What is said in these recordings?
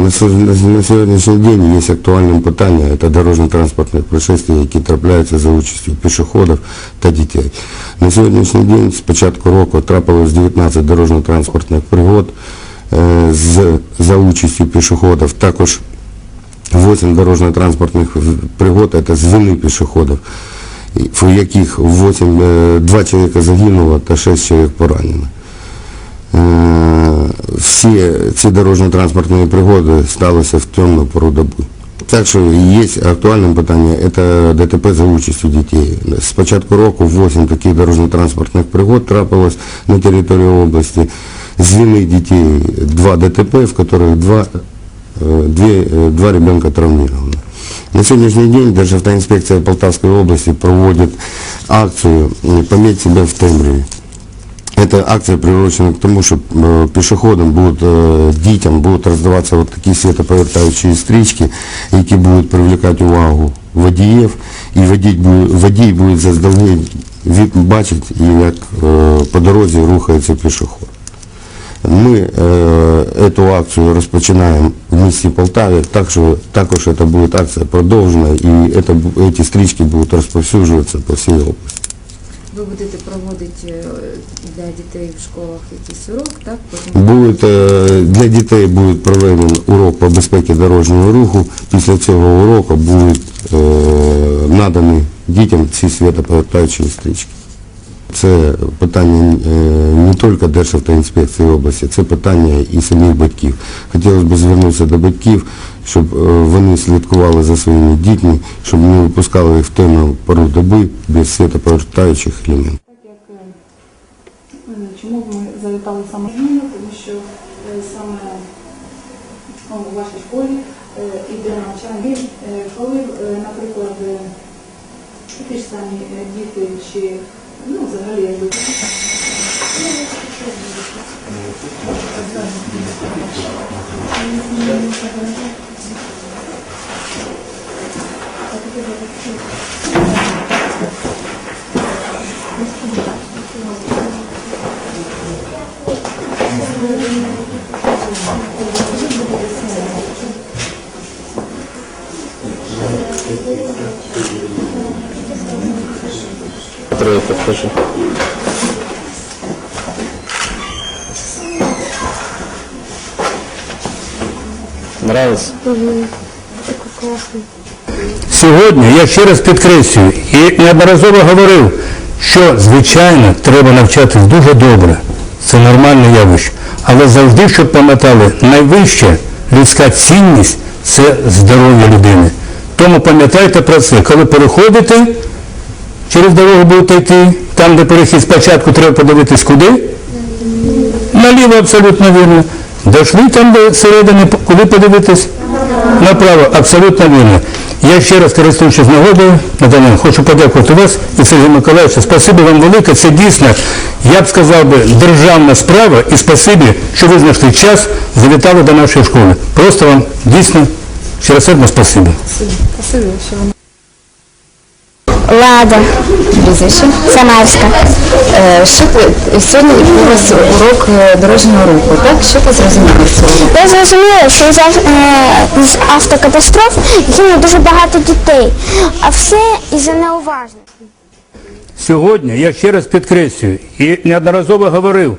на, сьогоднішній день є актуальним питання, це дорожньо-транспортних происшествий, які трапляються за участю пішоходів та дітей. На сьогоднішній день, з початку року, трапилось 19 дорожньо-транспортних пригод е, за участю пішоходів. Також 8 дорожньо-транспортних пригод це з вини пішоходів, в яких 8, е, 2 чоловіка загинуло та 6 чоловік поранено. Всі ці дорожньо-транспортні пригоди сталися в темну пору доби. Так що є актуальним питання, це ДТП за участю дітей. З початку року 8 таких дорожньо-транспортних пригод трапилось на території області. З вини дітей 2 ДТП, в яких 2, дві, е, два ребенка травмированы. На сегодняшний день Державтоинспекция Полтавской области проводит акцию «Пометь себя в тембре». Эта акция приурочена к тому, что э, пешеходам будут, э, детям будут раздаваться вот такие светоповертающие стрічки, які будуть привлекати увагу водіїв, і водій буде, водій буде заздалегідь від- бачити, як е, по дорозі рухається пішоход. Ми е, цю акцію розпочинаємо в місті Полтаві, так що також це буде акція продовжена і це, бу- ці стрічки будуть розповсюджуватися по всій області. Ви будете проводити е, для дітей в школах якийсь урок, так? Е, для дітей буде проведений урок по безпеці дорожнього руху. Після цього уроку будуть е, надані дітям ці світоповертаючі стрічки. Це питання е, не тільки Державтоінспекції області, це питання і самих батьків. Хотілося б звернутися до батьків, щоб е, вони слідкували за своїми дітьми, щоб не випускали їх в темну пору доби без світоповертаючих елементів. Е, чому б ми завітали саме зміну, тому що саме у вашій школі іде навчання, коли, наприклад, ті ж самі діти чи ну, взагалі якби. Треба підпишу. Нравится? Сьогодні я ще раз підкреслюю і неодноразово говорив, що звичайно треба навчатись дуже добре. Це нормальне явище. Але завжди, щоб пам'ятали, найвища людська цінність це здоров'я людини. Тому пам'ятайте про це, коли переходите, через дорогу будете йти, там, де перехід спочатку треба подивитись куди. Наліво абсолютно вірно. Дошли там до середини, куди подивитись? Направо, абсолютно вірно. Я ще раз користуючись нагодою, Наталя, хочу подякувати вас і Сергію Миколаївичу. Спасибі вам велике. Це дійсно, я б сказав би, державна справа і спасибі, що ви знайшли час, завітали до нашої школи. Просто вам дійсно щиросердно спасибі. Спасибі, ви Лада, Прізвище. Самарська. Е, Що ти сьогодні у вас урок е, дорожнього руху, так? Що ти зрозуміла з цього? Я зрозуміла, що із, е, з автокатастроф гине дуже багато дітей, а все із-за неуважності. Сьогодні я ще раз підкреслюю і неодноразово говорив,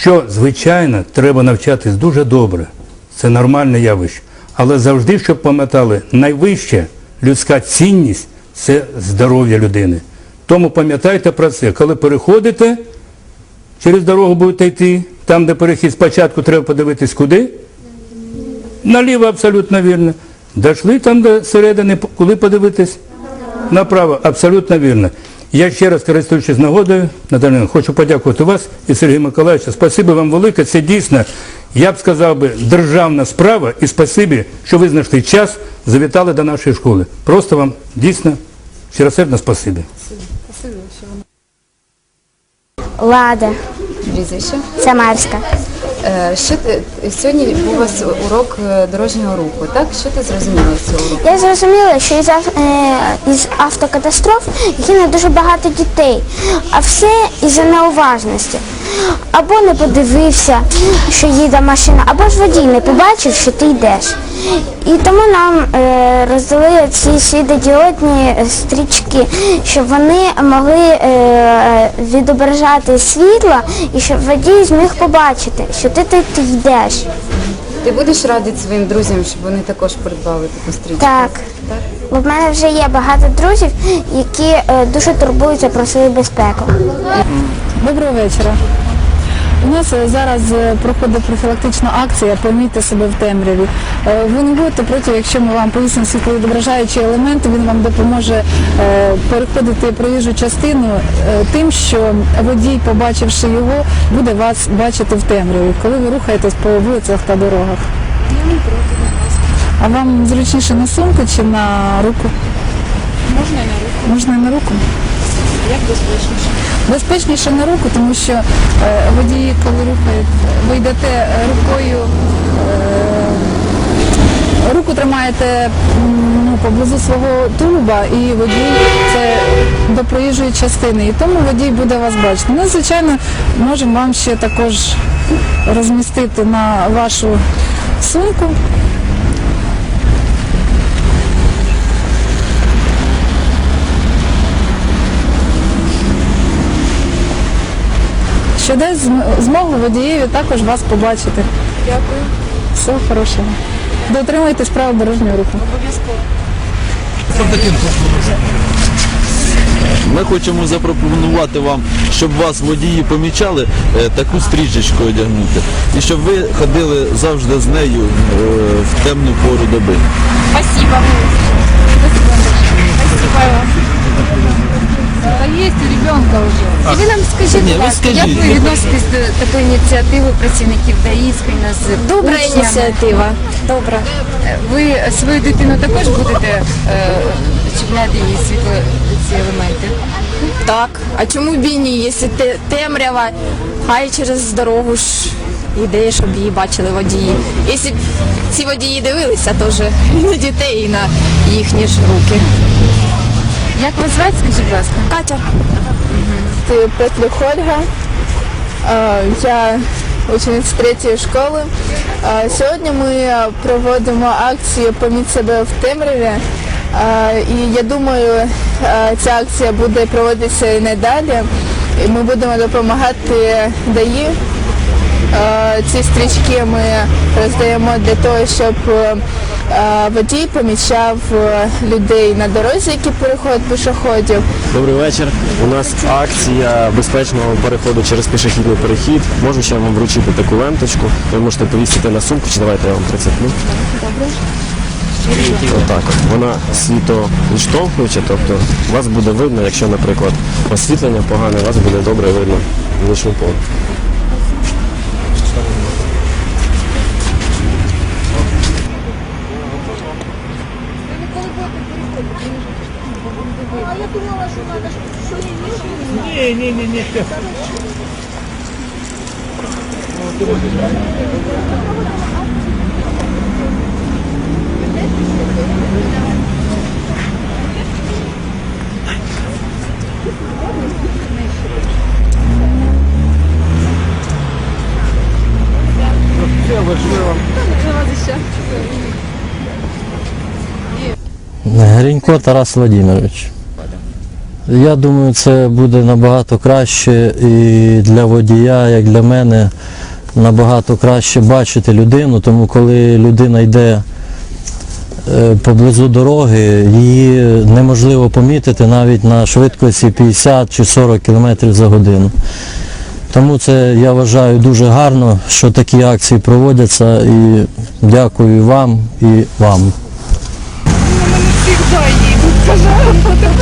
що, звичайно, треба навчатись дуже добре. Це нормальне явище. Але завжди, щоб пам'ятали, найвища людська цінність це здоров'я людини. Тому пам'ятайте про це, коли переходите, через дорогу будете йти, там, де перехід спочатку треба подивитись куди. Наліво абсолютно вірно. Дошли там до середини, коли подивитись? Направо, абсолютно вірно. Я ще раз користуючись нагодою, Наталія, хочу подякувати вас і Сергію Миколаївичу. Спасибі вам велике. Це дійсно, я б сказав би, державна справа і спасибі, що ви знайшли час, завітали до нашої школи. Просто вам дійсно щиросердно спасибі. спасибі, Лада, Прізвище. Самарська. Е, Що ти сьогодні був у вас урок е, дорожнього руху, так? Що ти зрозуміла з цього уроку? Я зрозуміла, що із, е, із автокатастроф гине дуже багато дітей, а все із-за неуважності. Або не подивився, що їде машина, або ж водій не побачив, що ти йдеш. І тому нам е, роздали ці світодіодні стрічки, щоб вони могли е, відображати світло і щоб водій зміг побачити, що ти, ти, ти йдеш. Ти будеш радити своїм друзям, щоб вони також придбали таку стрічку? Так. Бо в мене вже є багато друзів, які е, дуже турбуються про свою безпеку. Доброго вечора. У нас е, зараз е, проходить профілактична акція Помійте себе в темряві. Е, Ви не будете проти, якщо ми вам повісимо світловідображаючий елемент, він вам допоможе переходити проїжджу частину тим, що водій, побачивши його, буде вас бачити в темряві, коли ви рухаєтесь по вулицях та дорогах. А вам зручніше на сумку чи на руку? Можна і на руку. Можна і на руку. Безпечніше Безпечніше на руку, тому що е, водії, коли рухають, ви йдете е, рукою, е, руку тримаєте ну, поблизу свого тулуба і водій це до проїжджої частини. І тому водій буде вас бачити. Ну, звичайно, можемо вам ще також розмістити на вашу сумку. Змогу водієві також вас побачити. Дякую. Всього хорошого. Дотримуйтесь правил дорожнього руху. Ми хочемо запропонувати вам, щоб вас водії помічали, е, таку стрічечку одягнути. І щоб ви ходили завжди з нею е, в темну пору доби. І ви нам скажіть, Ні, будь ви ласка, як скажіть, ви відноситесь до такої ініціативи працівників ДАІ спільно з Добра учнями? ініціатива. Добра. Ви свою дитину також будете е, чіпляти їй світло ці елементи? Так. А чому б і ні? Якщо те- темрява, хай через дорогу ж іде, щоб її бачили водії. Якщо б ці водії дивилися теж і на дітей, і на їхні ж руки. Як вас звати, скажіть, будь ласка? Катя. Ты Петлюк Ольга. Я учениця третьої школи. Сьогодні ми проводимо акцію Поміть себе в темряві. І я думаю, ця акція буде проводитися і надалі. І ми будемо допомагати ДАІ. Е, Ці стрічки ми роздаємо для того, щоб е, водій помічав е, людей на дорозі, які переходять пішоходів. Добрий вечір. У нас акція безпечного переходу через пішохідний перехід. Можу ще вам вручити таку ленточку. Ви можете повісити на сумку, чи давайте я вам прицеплю. Отак от. Вона світовідштовхуюча, тобто вас буде видно, якщо, наприклад, освітлення погане, вас буде добре видно в нічну Не, не, не, не, все. Гринько Тарас Владимирович. Я думаю, це буде набагато краще і для водія, як для мене, набагато краще бачити людину, тому коли людина йде е, поблизу дороги, її неможливо помітити навіть на швидкості 50 чи 40 км за годину. Тому це я вважаю дуже гарно, що такі акції проводяться і дякую вам і вам. Всіх їдуть, пожалуйста, тепер не буде.